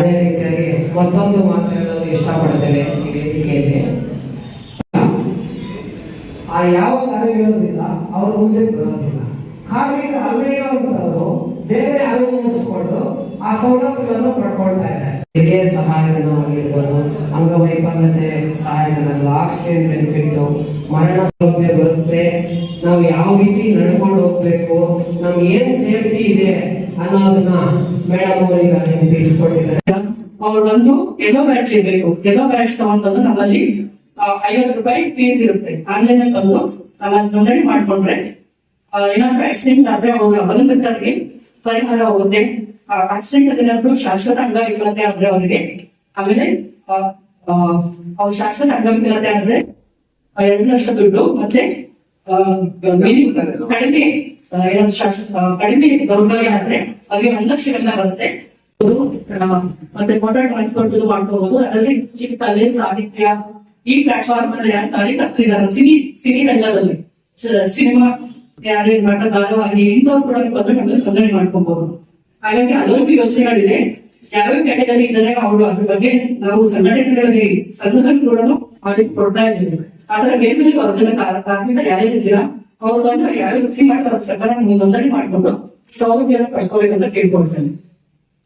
ಅದೇ ರೀತಿಯಾಗಿ ಮತ್ತೊಂದು ಮಾತು ಹೇಳಲು ಇಷ್ಟಪಡ್ತೇವೆ ಈ ವೇದಿಕೆಯಲ್ಲಿ ಆ ಯಾವ ಅರಿವಿರೋದಿಲ್ಲ ಅವ್ರ ಮುಂದೆ ಬರೋದಿಲ್ಲ. ಕಾರ್ಮಿಕರು ಅಲ್ಲೇ ಇರುವಂತವರು ಬೇರೆ ಅರಿವು ಆ ಸವಲತ್ತುಗಳನ್ನು ಪಡ್ಕೊಳ್ತಾ ಇದ್ದಾರೆ. ಸಹಾಯಧನ ಆಗಿರ್ಬೋದು, ಅಂಗವೈಫಲ್ಯತೆ ಸಹಾಯಧನ ಆಕ್ಸಿಡೆಂಟ್ ಬೆನಿಫಿಟ್ ಮರಣ ಸೌಲಭ್ಯ ಬರುತ್ತೆ. ನಾವು ಯಾವ ರೀತಿ ನಡ್ಕೊಂಡು ಹೋಗ್ಬೇಕು ನಮ್ಗೆ ಏನ್ ಸೇಫ್ಟಿ ಇದೆ ಅನ್ನೋದನ್ನ ಮೇಡಮ್ ಅವರಿಗೆ ತಿಳಿಸ್ಕೊಟ್ಟಿದ್ದಾರೆ. ಅವ್ರು ಬಂದು ಎಲ್ಲೋ ಬ್ಯಾಚ್ ಇರ್ಬೇಕು. ಎಲ್ಲೋ ಬ್ಯಾಚ್ ತಗೊಂಡ್ಬಂದು ನಮ್ಮಲ್ಲಿ ಐವತ್ತು ರೂಪಾಯಿ ಫೀಸ್ ಇರುತ್ತೆ. ಆನ್ಲೈನ್ ಅಲ್ಲಿ ಬಂದು ನಮ್ಮಲ್ಲಿ ನೋಂದಣಿ ಮಾಡ್ಕೊಂಡ್ರೆ ಏನಾದ್ರು ಆಕ್ಸಿಡೆಂಟ್ ಆದ್ರೆ ಅವ್ರ ಅವಲಂಬಿತರಿಗೆ ಪರಿಹಾರ ಹೋಗುತ್ತೆ. ಆಕ್ಸಿಡೆಂಟ್ ಅಲ್ಲಿ ಏನಾದ್ರು ಶಾಶ್ವತ ಅಂಗವಿಕಲತೆ ಆದ್ರೆ ಅವರಿಗೆ ಆಮೇಲೆ ಅವ್ರ ಶಾಶ್ವತ ಅಂಗವಿಕಲತೆ ಆದ್ರೆ ಎರಡು ಲಕ್ಷ ದುಡ್ಡು ಮತ್ತೆ ಕಡಿಮೆ ಏನಾದ್ರು ಶಾಶ್ವತ ಕಡಿಮೆ ದೌರ್ಬಲ್ಯ ಆದ್ರೆ ಅವ್ರಿಗೆ ಒಂದು ಲಕ್ಷ ಬರುತ್ತೆ. ಮತ್ತೆ ಫೋಟೋ ಟ್ರಾನ್ಸ್ಪೋರ್ಟ್ ಮಾಡ್ಕೋಬಹುದು ಅದರಲ್ಲಿ ಚಿಕ್ಕಲೆ ಸಾಹಿತ್ಯ, ಈ ಪ್ಲಾಟ್ಫಾರ್ಮ್ ಅಲ್ಲಿ ಯಾರು ಕಾರ್ಯಕರ್ತರಿದ್ದಾರೆ ಸಿನಿ ಸಿನಿ ರಂಗದಲ್ಲಿ. ಸಿನಿಮಾ ಯಾರು ನಾಟಕಗಾರವಾಗಿ ಇಂಥವ್ರು ಕೂಡ ಪದಕಗಳಲ್ಲಿ ತೊಂದರೆ ಮಾಡ್ಕೋಬಹುದು ಹಾಗಾಗಿ ಹಲವು ಯೋಚನೆಗಳಿದೆ. ಯಾವ್ಯಾವ ಕೆಟಗರಿ ಇದ್ದಾರೆ ಅವರು ಅದ್ರ ಬಗ್ಗೆ ನಾವು ಸಂಘಟನೆಗಳಲ್ಲಿ ಸಂಘಗಳು ಅವ್ರಿಗೆ ಕೊಡ್ತಾ ಇದ್ದೀವಿ. ಆದ್ರೆ ಬೇರೆ ವರ್ಗದ ಕಾರ್ಮಿಕ ಯಾರ್ಯಾರಿದ್ದೀರಾ ಅವ್ರು ಯಾರು ವೃತ್ತಿ ಮಾಡ್ತಾರೆ, ಪ್ರಕಾರ ನೀವು ನೋಂದಣಿ ಮಾಡ್ಕೊಂಡು ಸೌಲಭ್ಯ ಪಡ್ಕೋಬೇಕಂತ ಕೇಳ್ಕೊಳ್ತೇನೆ.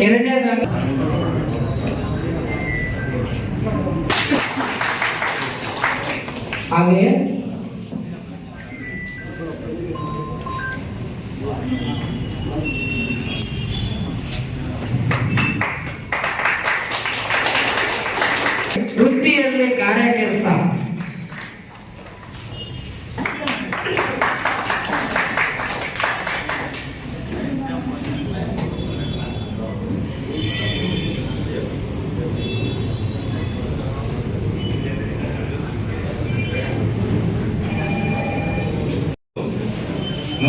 ಎರಡನೇದಾಗಿ ಹಾಗೆಯೇ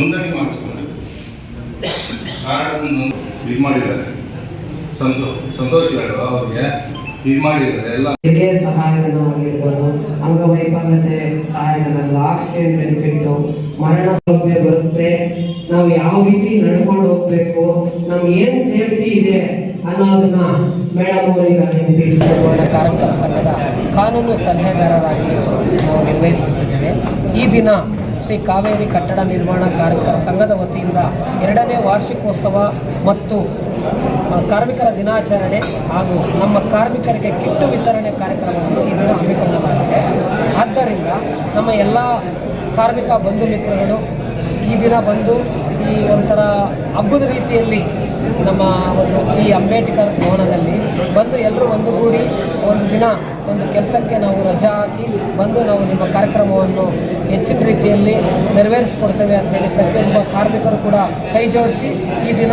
ನೋಂದಣಿ ಮಾಡಿಸ್ಕೊಂಡು ಕಾರ್ಡನ್ನು ಇದು ಮಾಡಿದ್ದಾರೆ. ಸಂತೋಷ್ ಸಂತೋಷ್ ಅವ್ರಿಗೆ ಇದು ಮಾಡಿದ್ದಾರೆ. ಎಲ್ಲ ತೆರಿಗೆ ಸಹಾಯಧನವಾಗಿರ್ಬೋದು ಅಂಗವೈಫಲ್ಯತೆ ಸಹಾಯಧನ ಆಕ್ಸಿಡೆಂಟ್ ಬೆನಿಫಿಟ್ ಮರಣ ಸೌಲಭ್ಯ ಬರುತ್ತೆ. ನಾವು ಯಾವ ರೀತಿ ನಡ್ಕೊಂಡು ಹೋಗ್ಬೇಕು ನಮ್ಗೆ ಏನ್ ಸೇಫ್ಟಿ ಇದೆ ಅನ್ನೋದನ್ನ ಮೇಡಮ್ ಅವರಿಗೆ ನಿಮ್ಗೆ ತಿಳಿಸ್ಕೊಡ್ತಾರೆ ಕಾರ್ಮಿಕರ ಸಂಘದ ಕಾನೂನು ಸಲಹೆಗಾರರಾಗಿ ನಾವು ನಿರ್ವಹಿಸುತ್ತಿದ್ದೇವೆ. ಈ ದಿನ ಶ್ರೀ ಕಾವೇರಿ ಕಟ್ಟಡ ನಿರ್ಮಾಣ ಕಾರ್ಮಿಕರ ಸಂಘದ ವತಿಯಿಂದ ಎರಡನೇ ವಾರ್ಷಿಕೋತ್ಸವ ಮತ್ತು ಕಾರ್ಮಿಕರ ದಿನಾಚರಣೆ ಹಾಗೂ ನಮ್ಮ ಕಾರ್ಮಿಕರಿಗೆ ಕಿಟ್ಟು ವಿತರಣೆ ಕಾರ್ಯಕ್ರಮವನ್ನು ಇದನ್ನು ದಿನ ಹಮ್ಮಿಕೊಳ್ಳಲಾಗಿದೆ. ಆದ್ದರಿಂದ ನಮ್ಮ ಎಲ್ಲ ಕಾರ್ಮಿಕ ಬಂಧು ಮಿತ್ರಗಳು ಈ ದಿನ ಬಂದು ಈ ಒಂಥರ ಹಬ್ಬದ ರೀತಿಯಲ್ಲಿ ನಮ್ಮ ಒಂದು ಈ ಅಂಬೇಡ್ಕರ್ ಭವನದಲ್ಲಿ ಬಂದು ಎಲ್ಲರೂ ಒಂದುಗೂಡಿ ಒಂದು ದಿನ ಒಂದು ಕೆಲಸಕ್ಕೆ ನಾವು ರಜಾ ಹಾಕಿ ಬಂದು ನಾವು ನಿಮ್ಮ ಕಾರ್ಯಕ್ರಮವನ್ನು ಹೆಚ್ಚಿನ ರೀತಿಯಲ್ಲಿ ನೆರವೇರಿಸಿಕೊಡ್ತೇವೆ ಅಂತೇಳಿ ಪ್ರತಿಯೊಬ್ಬ ಕಾರ್ಮಿಕರು ಕೂಡ ಕೈ ಜೋಡಿಸಿ ಈ ದಿನ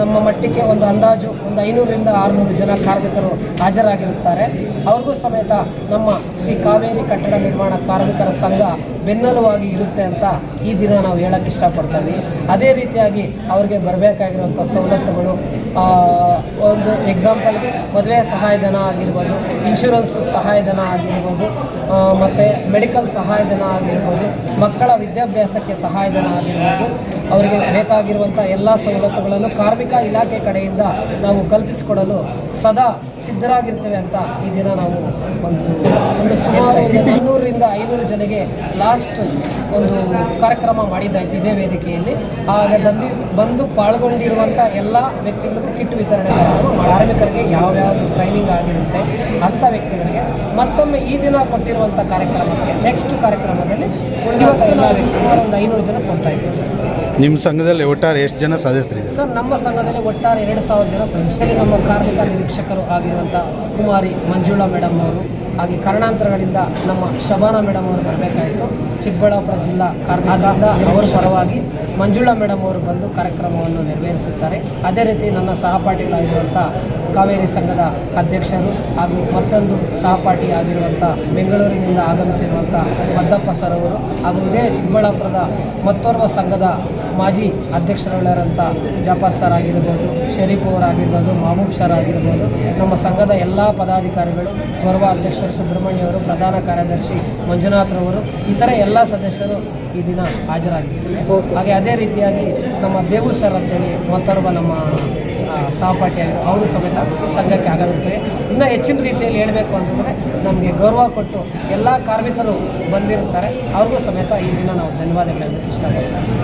ನಮ್ಮ ಮಟ್ಟಕ್ಕೆ ಒಂದು ಅಂದಾಜು ಒಂದು ಐನೂರರಿಂದ ಆರುನೂರು ಜನ ಕಾರ್ಮಿಕರು ಹಾಜರಾಗಿರುತ್ತಾರೆ. ಅವ್ರಿಗೂ ಸಮೇತ ನಮ್ಮ ಶ್ರೀ ಕಾವೇರಿ ಕಟ್ಟಡ ನಿರ್ಮಾಣ ಕಾರ್ಮಿಕರ ಸಂಘ ಬೆನ್ನೆಲುವಾಗಿ ಇರುತ್ತೆ ಅಂತ ಈ ದಿನ ನಾವು ಹೇಳಕ್ಕೆ ಇಷ್ಟಪಡ್ತೀವಿ. ಅದೇ ರೀತಿಯಾಗಿ ಅವರಿಗೆ ಬರಬೇಕಾಗಿರುವಂಥ ಸವಲತ್ತುಗಳು ಒಂದು ಎಕ್ಸಾಂಪಲ್ಗೆ ಮದುವೆ ಸಹಾಯಧನ ಆಗಿರ್ಬೋದು ಇನ್ಶೂರೆನ್ಸ್ ಸಹಾಯಧನ ಆಗಿರ್ಬೋದು ಮತ್ತು ಮೆಡಿಕಲ್ ಸಹಾಯಧನ ಆಗಿರ್ಬೋದು, ಮಕ್ಕಳ ವಿದ್ಯಾಭ್ಯಾಸಕ್ಕೆ ಸಹಾಯಧನ ಆಗಿರ್ಬೋದು, ಅವರಿಗೆ ಬೇಕಾಗಿರುವಂಥ ಎಲ್ಲ ಸವಲತ್ತುಗಳನ್ನು ಕಾರ್ಮಿಕ ಇಲಾಖೆ ಕಡೆಯಿಂದ ನಾವು ಕಲ್ಪಿಸಿಕೊಡಲು ಸದಾ ಸಿದ್ಧರಾಗಿರ್ತೇವೆ ಅಂತ ಈ ದಿನ ನಾವು ಒಂದು ಒಂದು ಸುಮಾರು ಒಂದು ನಾನ್ನೂರರಿಂದ ಐನೂರು ಜನಗೆ ಲಾಸ್ಟ್ ಒಂದು ಕಾರ್ಯಕ್ರಮ ಮಾಡಿದ್ದಾಯಿತು ಇದೇ ವೇದಿಕೆಯಲ್ಲಿ. ಆಗ ಬಂದು ಬಂದು ಪಾಲ್ಗೊಂಡಿರುವಂಥ ಎಲ್ಲ ವ್ಯಕ್ತಿಗಳಿಗೂ ಕಿಟ್ ವಿತರಣೆ ಕಾರ್ಮಿಕರಿಗೆ ಯಾವ್ಯಾವ ಟ್ರೈನಿಂಗ್ ಆಗಿರುತ್ತೆ ಅಂಥ ವ್ಯಕ್ತಿಗಳಿಗೆ ಮತ್ತೊಮ್ಮೆ ಈ ದಿನ ಕೊಟ್ಟಿರುವಂಥ ಕಾರ್ಯಕ್ರಮಕ್ಕೆ ನೆಕ್ಸ್ಟ್ ಕಾರ್ಯಕ್ರಮದಲ್ಲಿ ಉಳಿದಿರುವಂಥ ಎಲ್ಲ ವ್ಯಕ್ತಿ ಸುಮಾರು ಒಂದು ಐನೂರು ಜನ ಕೊಡ್ತಾ ಇದ್ದೀವಿ ಸರ್. ನಿಮ್ಮ ಸಂಘದಲ್ಲಿ ಒಟ್ಟಾರೆ ಎಷ್ಟು ಜನ ಸದಸ್ಯರಿದೆ ಸರ್ ನಮ್ಮ ಸಂಘದಲ್ಲಿ ಒಟ್ಟಾರೆ ಎರಡು ಸಾವಿರ ಜನ ಸದಸ್ಯರು. ನಮ್ಮ ಕಾರ್ಮಿಕ ನಿರೀಕ್ಷಕರು ಆಗಿರುವಂಥ ಕುಮಾರಿ ಮಂಜುಳಾ ಮೇಡಮ್ ಅವರು, ಹಾಗೆ ಕಾರಣಾಂತರಗಳಿಂದ ನಮ್ಮ ಶಬಾನ ಮೇಡಮ್ ಅವರು ಬರಬೇಕಾಯಿತು. ಚಿಕ್ಕಬಳ್ಳಾಪುರ ಜಿಲ್ಲಾ ಕಾರ್ಮಿಕರಿಂದ ಅವರ ಪರವಾಗಿ ಮಂಜುಳಾ ಮೇಡಮ್ ಅವರು ಬಂದು ಕಾರ್ಯಕ್ರಮವನ್ನು ನೆರವೇರಿಸುತ್ತಾರೆ. ಅದೇ ರೀತಿ ನನ್ನ ಸಹಪಾಠಿಗಳಾಗಿರುವಂಥ ಕಾವೇರಿ ಸಂಘದ ಅಧ್ಯಕ್ಷರು ಹಾಗೂ ಮತ್ತೊಂದು ಸಹಪಾಠಿ ಆಗಿರುವಂಥ ಬೆಂಗಳೂರಿನಿಂದ ಆಗಮಿಸಿರುವಂಥ ಮದ್ದಪ್ಪ ಸರ್ ಅವರು ಹಾಗೂ ಇದೇ ಚಿಕ್ಕಬಳ್ಳಾಪುರದ ಮತ್ತೋರ್ವ ಸಂಘದ ಮಾಜಿ ಅಧ್ಯಕ್ಷರುಗಳಾದಂಥ ಜಾಫರ್ ಸರ್ ಆಗಿರ್ಬೋದು, ಶರೀಫ್ ಅವರಾಗಿರ್ಬೋದು ಮಾಮೂಬ್ ಸರ್ ಆಗಿರ್ಬೋದು, ನಮ್ಮ ಸಂಘದ ಎಲ್ಲ ಪದಾಧಿಕಾರಿಗಳು, ಗೌರವ ಅಧ್ಯಕ್ಷರು ಸುಬ್ರಹ್ಮಣ್ಯ ಅವರು, ಪ್ರಧಾನ ಕಾರ್ಯದರ್ಶಿ ಮಂಜುನಾಥ್ರವರು ಇತರ ಎಲ್ಲ ಸದಸ್ಯರು ಈ ದಿನ ಹಾಜರಾಗಿದ್ದಾರೆ. ಹಾಗೆ ಅದೇ ರೀತಿಯಾಗಿ ನಮ್ಮ ದೇವು ಸರ್ ಅಂತೇಳಿ ಮತ್ತೊರ್ವ ನಮ್ಮ ಸಹಪಾಠಿ ಸಹಪಾಠಿಯಾಗಿ ಅವರು ಸಮೇತ ಸಂಘಕ್ಕೆ ಆಗಮಿರ್ತಾರೆ ಇನ್ನೂ ಹೆಚ್ಚಿನ ರೀತಿಯಲ್ಲಿ ಹೇಳಬೇಕು ಅಂತಂದರೆ ನಮಗೆ ಗೌರವ ಕೊಟ್ಟು ಎಲ್ಲ ಕಾರ್ಮಿಕರು ಬಂದಿರ್ತಾರೆ. ಅವ್ರಿಗೂ ಸಮೇತ ಈ ದಿನ ನಾವು ಧನ್ಯವಾದಗಳನ್ನು ಇಷ್ಟಪಡ್ತೀವಿ.